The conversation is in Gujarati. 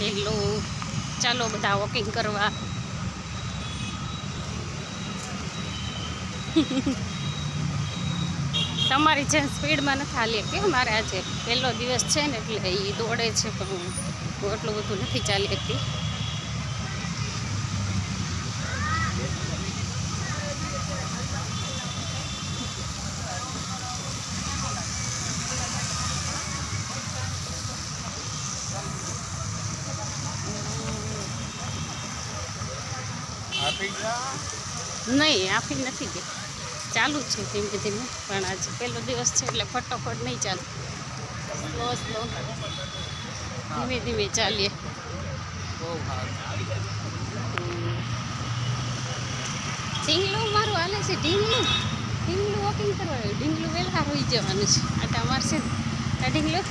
હેલો ચાલો બધા વોકિંગ કરવા. તમારી જેમ સ્પીડમાં નથી હાલીએ કે મારે આજે પહેલો દિવસ છે ને એટલે એ દોડે છે પણ હું એટલું બધું નથી ચાલી શકતી નહીં આપી નથી ગઈ. ચાલુ છે ધીમે ધીમે, પણ આજે પહેલો દિવસ છે એટલે ફટોફટ નહીં ચાલુ. સ્લો સ્લો ધીમે ધીમે ચાલીએ. ઢીંગલું મારું હાલે છે, ઢીંગલું. ઢીંગલું વોકિંગ કરવા ઢીંગલું વહેલા હોઈ જવાનું છે. આટા મારશે આ ઢીંગલું